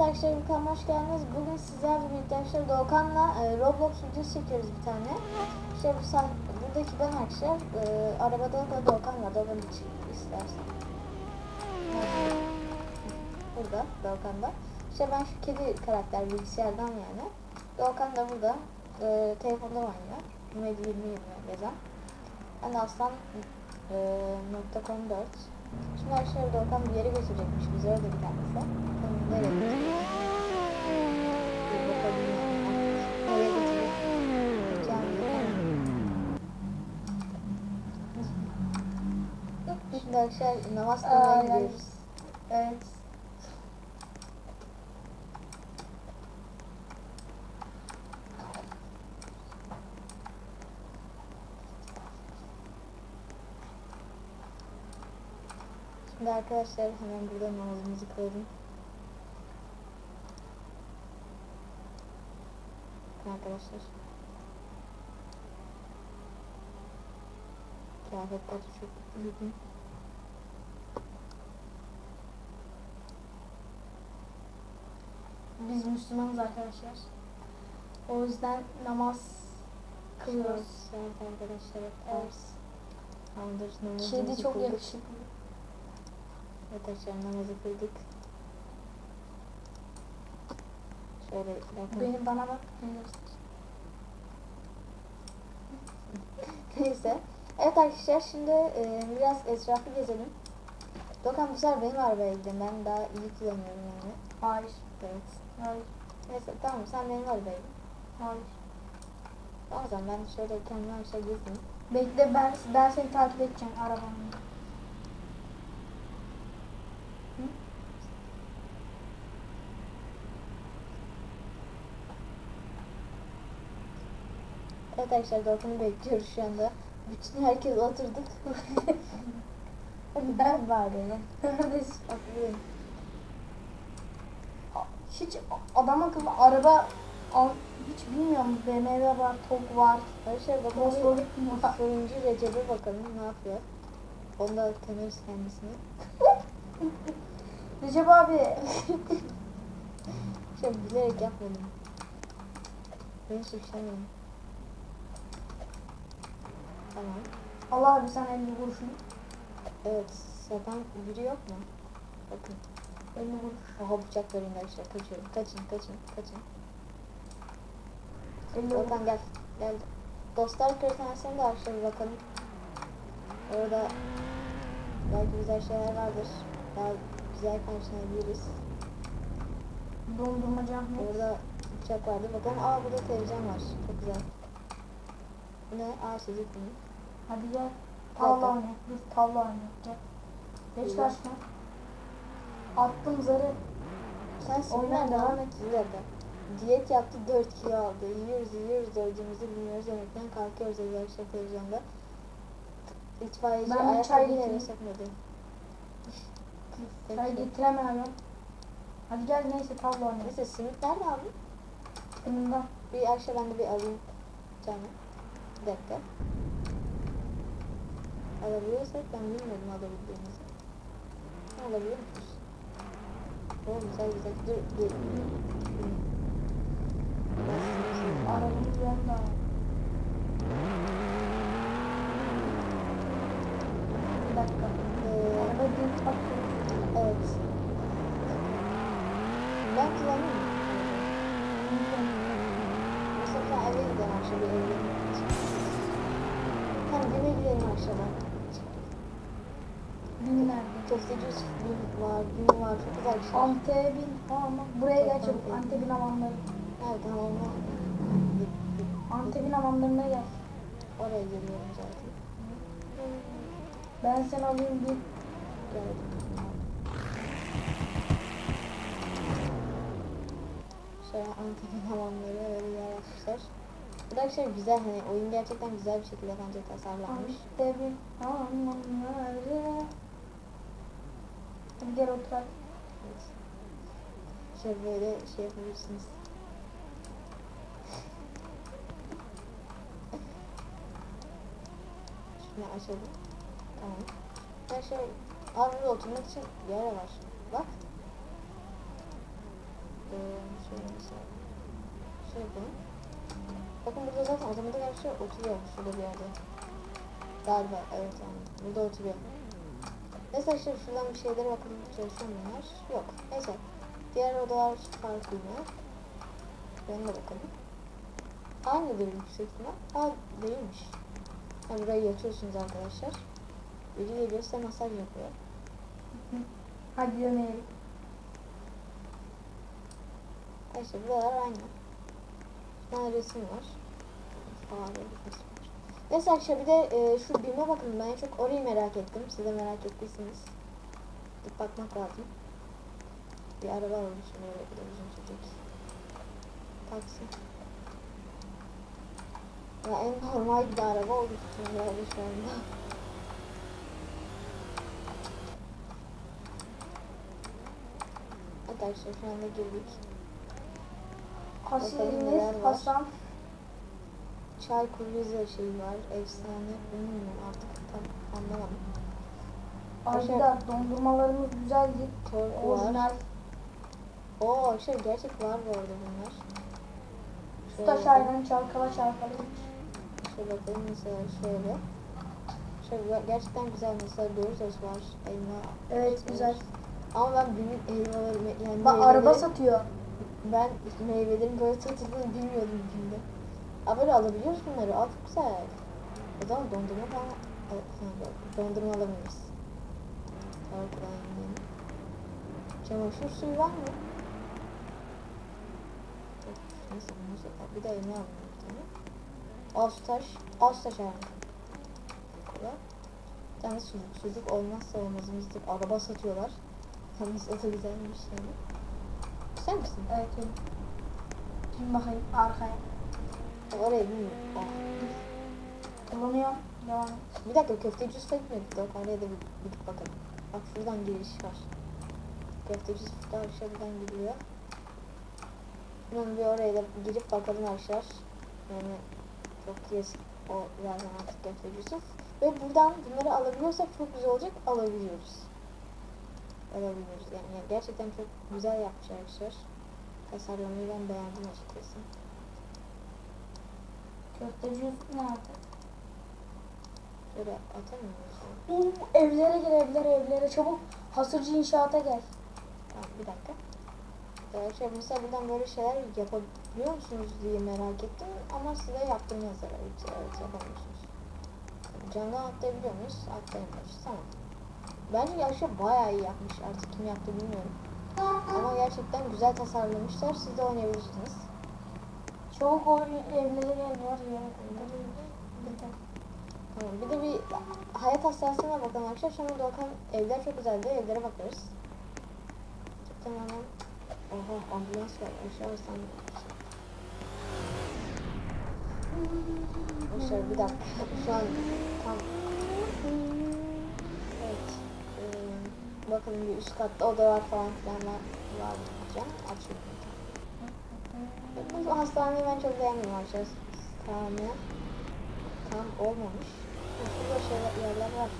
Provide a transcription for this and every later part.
Evet arkadaşlar kanalıma hoş geldiniz. Bugün sizlerle birlikte arkadaşlar Doğukan'la e, Roblox videosu çekiyoruz bir tane. İşte bu sah buradaki ben arkadaşlar e, arabada da Doğukan var. Doğukan için istersen. Burada Doğukan da. İşte ben şu kedi karakter bilgisayardan yani. Doğukan da burada e, telefonda oynuyor. Medi 20 yazan. Ben Aslan e, nokta com 4. Şimdi arkadaşlar Doğukan bir yere götürecekmiş bize öyle bir tanesi. Bakalım nereye götürecek? Şimdi arkadaşlar namaz kılmaya gidiyoruz. Evet. Şimdi arkadaşlar hemen burada namazımızı kılalım. Bakın Arkadaşlar. Kıyafetler çok uygun. Biz Müslümanız arkadaşlar. O yüzden namaz kılıyoruz. Evet arkadaşlar Evet. Kedi çok yakışıklı. Arkadaşlar namazı kıldık. Şöyle bakın. Benim bana bak. beni. Neyse. Evet arkadaşlar şimdi e, biraz etrafı gezelim. Dokan bu sefer benim arabaya gidelim. Ben daha iyi kullanıyorum yani. Hayır. Evet. Hayır. Neyse tamam sen benim arabaya git. Hayır. O zaman ben şöyle kendime aşağı gezeyim. Bekle ben, ben seni takip edeceğim arabamla. Evet arkadaşlar Dokan'ı bekliyoruz şu anda. Bütün herkes oturduk. ben bağırıyorum. Oturuyorum. Hiç adam akıllı araba al, hiç bilmiyorum. BMW var, TOG var. Arkadaşlar bakalım. Motorlu var. Fırıncı Recep'e bakalım ne yapıyor. Onu da tanıyoruz kendisini. Recep abi. Şey bilerek yapmadım. Beni suçlamayın. Tamam. Allah abi sen 50 kuruşun. Evet. Zaten biri yok mu? Bakın. 50 kuruş. Oha bıçak vereyim arkadaşlar. Kaçıyorum. Kaçın kaçın kaçın. 50 kuruş. Oradan gel. Gel. Dostlar de arkadaşlar bir bakalım. Orada belki güzel şeyler vardır. Daha güzel karşılayabiliriz. Dondurmacı Ahmet. Orada bıçak vardı. Bakalım. Aa burada televizyon var. Çok güzel. Ne? Aa çocuk mu? Hadi gel. Tavla Zaten. oynayalım. Biz tavla oynayalım. Gel. Geç İyi. karşıma. Attım zarı. Sen oynar devam et. Bir dakika. Diyet yaptı 4 kilo aldı. Yiyoruz yiyoruz doyduğumuzu bilmiyoruz. Yemekten kalkıyoruz arkadaşlar televizyonda. İtfaiyeci Ben ayakkabı yere sokmadı. Çay getiremiyorum. Hadi gel neyse tavla oynayalım. Neyse simit nerede aldın? Önümden. Bir akşam ben de bir alayım. Canım. Bir dakika. Alabiliyorsak ben bilmiyordum alabildiğimizi. Alabiliyor musunuz? Oo güzel güzel. Dur dur. Arabamız yanında. Bir dakika. Ee, Araba bir bakıyor. evet. Ben kullanayım mı? Mesela eve gidelim akşam bir eve Tamam güne gidelim akşama. Bin nerede? Köfteci Yusuf bin var, bin var. Çok güzel bir şey. Antep'in tamam. Buraya gel çabuk. Antep'in hamamları. Evet tamam. Antep'in hamamlarına gel. Oraya geliyorum zaten. Ben seni alayım bir. Geldim. Şöyle Antep'in hamamları öyle bir yer yapmışlar. Bu da şey güzel hani oyun gerçekten güzel bir şekilde bence tasarlanmış. Antep'in hamamları. Hadi gel otur. Şöyle böyle şey yapabilirsiniz. Şunu açalım. Tamam. Her şey Aa burada oturmak için yer var. Bak. şöyle mesela şey yapalım. Bakın burada zaten otomatik her şey oturuyor şurada bir yerde. Galiba evet yani burada oturuyor. Neyse işte şuradan bir şeylere bakalım mu bunlar? Yok. Neyse. Diğer odalar farklı mı? Ben de bakalım. Aynıdır yüksek ihtimal. Aa değilmiş. Ha, buraya yatıyorsunuz arkadaşlar. Biri geliyor size masaj yapıyor. Hadi deneyelim. Neyse buralar aynı. Bir tane resim var. Bir resim. Neyse arkadaşlar bir de e, şu BİM'e bakın. Ben çok orayı merak ettim. Siz de merak ettiyseniz. Gidip bakmak lazım. Bir araba şimdi öyle bir de uzun sürecek. Taksi. Ya en normal bir araba oluştu herhalde şu anda. Arkadaşlar şu anda girdik. Var. Hasan. Çay Rize şeyi var. Efsane. Bilmiyorum artık tam anlamadım. Ayrıca dondurmalarımız güzeldi. Torku var. Orijinal. Oo şey gerçek var bu arada bunlar. Sütaş ayran çalkala çalkala. Şöyle bakalım mesela şöyle. Şöyle gerçekten güzel mesela Doritos var. Elma. Evet var. güzel. Ama ben büyük elmaları yani Bak meyveleri- araba satıyor. Ben meyvelerin böyle satıldığını bilmiyordum şimdi. Aa böyle alabiliyoruz bunları. Aa çok güzel. O zaman dondurma falan al- ha, yok, dondurma alamıyoruz. Yani. Çamaşır suyu var mı? Neyse bunu şey- Bir de elma alalım bir tane. Ağustos, Ağustos ayarı. Kola. Bir tane sucuk. Sucuk olmazsa olmazımızdır. Araba satıyorlar. Yalnız o da güzelmiş yani. Güzel misin? Evet. Şimdi bakayım arkaya. Oraya bilmiyorum. Oh. Kullanıyorum. Devam. Bir dakika köfteci usta gitmedik de oraya da bir gidip bakalım. Bak şuradan giriş var. Köfteci usta aşağıdan gidiyor. Hemen bir oraya da girip bakalım arkadaşlar. Yani çok yes o zaten artık köfteci. Ve buradan bunları alabiliyorsak çok güzel olacak. Alabiliyoruz. Alabiliyoruz yani, yani gerçekten çok güzel yapmış arkadaşlar. Tasarlamayı ben beğendim açıkçası. Köfteci Yusuf nerede? Şöyle atamıyor? Oo, evlere gel evlere evlere çabuk. Hasırcı inşaata gel. Tamam bir dakika. Ee, şey, mesela buradan böyle şeyler yapabiliyor musunuz diye merak ettim ama size yaptım yazar. Evet, evet yapamıyorsunuz. Camdan atlayabiliyor muyuz? Atlayamıyoruz. Tamam. Bence gerçekten bayağı iyi yapmış. Artık kim yaptı bilmiyorum. Ama gerçekten güzel tasarlamışlar. Siz de oynayabilirsiniz. Çabuk o evlere gel var ya. Tamam. Bir de bir hayat hastanesine bakalım arkadaşlar. Sonra Doğukan evler çok güzeldi. Evlere bakarız. Tamamen Oha ambulans var. Aşağı sen. Arkadaşlar bir dakika. Şu an tam Evet. Ee, bakalım bir üst katta odalar falan filan var. var. Açıyorum. Bu hastaneyi ben çok beğenmiyorum arkadaşlar. Hastane tam olmamış. Şurada şeyler, yerler var.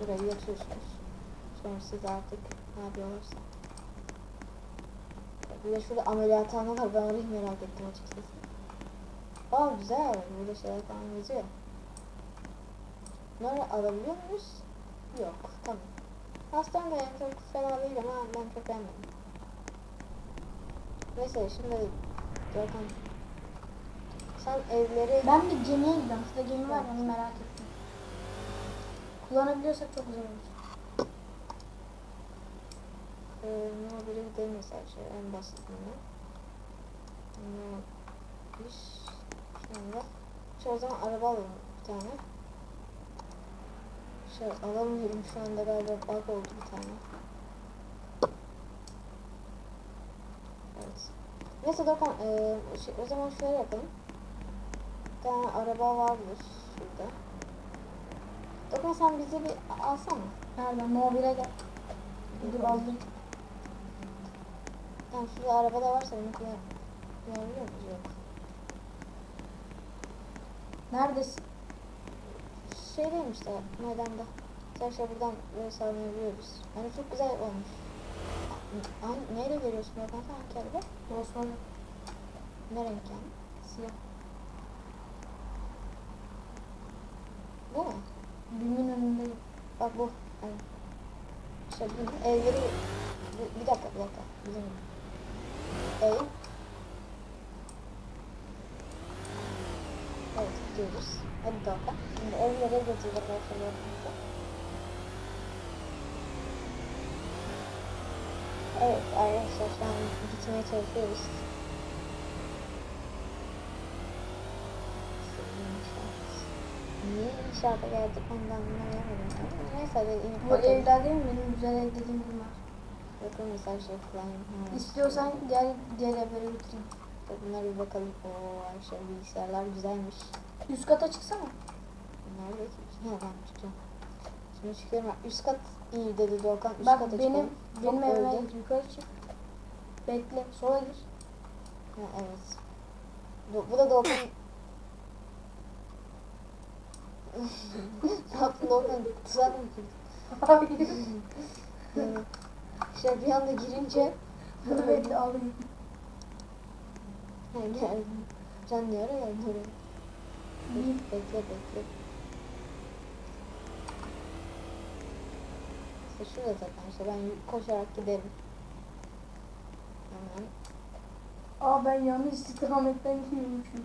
Buraya yatıyorsunuz. Sonra siz artık ne yapıyorlarsa. Bir de şurada ameliyathane var. Ben orayı merak ettim açıkçası. Aa güzel. Burada şeyler falan yazıyor. Bunları alabiliyor muyuz? Yok. Tamam. Hastane de yani çok fena değil ama ben çok beğenmedim. Neyse şimdi zaten sen evleri Ben bir gemiye gidiyorum. Şurada gemi var onu merak ettim. Kullanabiliyorsak çok güzel olur. Ee, ne biri gidelim mesela şey en basitinden. Ne şu anda. Şu o zaman araba alalım bir tane. Şey alamıyorum şu anda galiba bug oldu bir tane. Evet. Neyse Dokan ee, şey, o zaman şöyle yapalım. Bir tane araba vardır şurada. Dokan sen bizi bir alsana. Nerede? Mobil'e gel. Gidip aldım. Tamam şurada araba da varsa bunu kullan kullanabiliyor muyuz? Yok. Neredesin? Şeydeyim işte meydanda. arkadaşlar buradan böyle sağlayabiliyoruz. Yani çok güzel olmuş. Hangi, neyle görüyorsun Volkan sen hangi araba? Volkswagen. Ne renk yani? Siyah. Bu mu? Bimin önündeyim. Bak bu. İşte bu evleri... Bir, bir dakika bir dakika. Bizim ev. Evet gidiyoruz. Hadi Doğukan. Şimdi evlere götüreceğiz arkadaşlar. Evet arkadaşlar şu an gitmeye çalışıyoruz. Niye inşaata geldik ondan anlayamadım. Ama Neyse inip Bu evler değil mi? Benim güzel ev dediğim bunlar. Bakın mesela şey falan. ha, İstiyorsan gel diğer evlere götüreyim. Bunlara bir bakalım. Oo arkadaşlar bilgisayarlar güzelmiş. Üst kata çıksana. Da Ha ben çıkacağım. Şimdi çıkıyorum. Üst kat iyi dedi Doğukan. Üst Bak kata benim çıkalım. benim Çok evime öldü. yukarı çık. Bekle sola gir. Ha, evet. Do- bu da Doğukan. ne yaptın Doğukan? Tuzak mı kurdun? Hayır. Şey bir anda girince Dur bekle alayım. Ha, geldim. Niye oraya geldin oraya? Dur. Bekle bekle. İşte şurada zaten işte ben koşarak giderim. Hemen. Aa ben yanlış istikametten gidiyormuşum.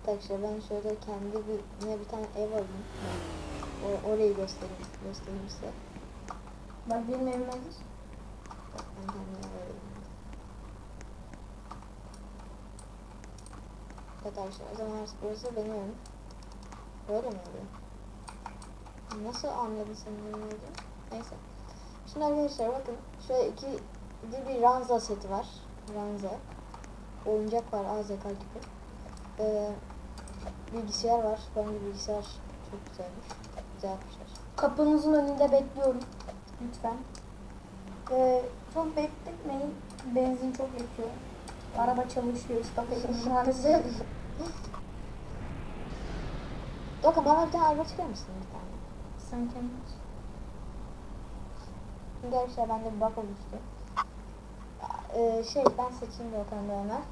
Arkadaşlar ben şöyle kendi bir yine bir tane ev alayım. O, orayı göstereyim, göstereyim size. Bak benim evime gir. Bak ben kendi ev alayım. Arkadaşlar o zaman burası benim. Böyle mi oluyor? Nasıl anladın sen benim? Neyse. Şimdi arkadaşlar bakın şöyle iki bir, ranza seti var. Ranza. Oyuncak var AZK gibi. Ee, bilgisayar var. Bence bilgisayar çok güzelmiş. Güzel yapmışlar. Kapınızın önünde bekliyorum. Lütfen. Ee, çok bekletmeyin. Benzin çok yakıyor. Araba çalışıyor. Edin maalesef. Doka bana bir tane araba çıkar mısın bir tane? Sen kendin. Şimdi arkadaşlar bende bir bug oluştu. Ee, şey ben seçeyim de Okan'da hemen.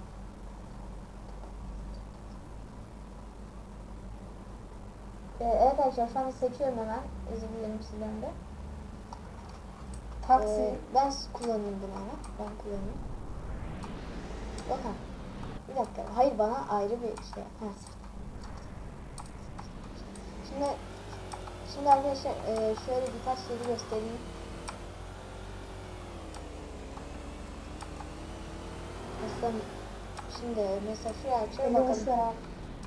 Ee, evet arkadaşlar şu anda seçiyorum hemen. Özür dilerim sizden de. Taksi. Ee, ben kullanayım bunu ama. Ben kullanayım. Bakın. Bir dakika. Hayır bana ayrı bir şey. Ha. Şimdi şimdi arkadaşlar e, şöyle birkaç yeri göstereyim. Mesela şimdi mesela şuraya Öyle bakalım. abi.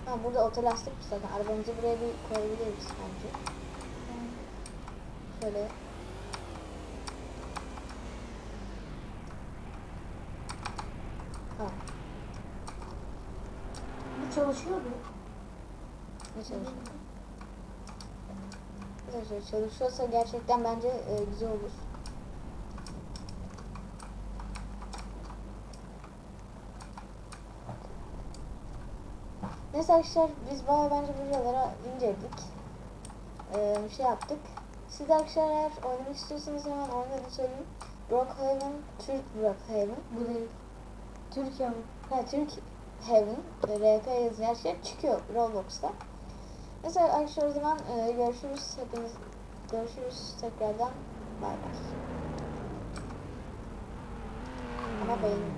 Ha burada otolastik zaten. Arabamızı buraya bir koyabiliriz bence. Şöyle. Ha, Bu çalışıyordu. ne çalışıyor? Arkadaşlar çalışıyorsa gerçekten bence e, güzel olur. Neyse arkadaşlar biz bayağı bence buralara inceledik. Ee, bir şey yaptık. Siz de arkadaşlar eğer oynamak istiyorsanız hemen oyunu söyleyeyim. Brookhaven, Türk Brookhaven. Bu değil. Türkiye mi? Ha, Türk Heaven, RP yazıyor her şey çıkıyor Roblox'ta. Mesela arkadaşlar o zaman e, görüşürüz hepiniz. Görüşürüz tekrardan. Bay bay. Ama beğenin.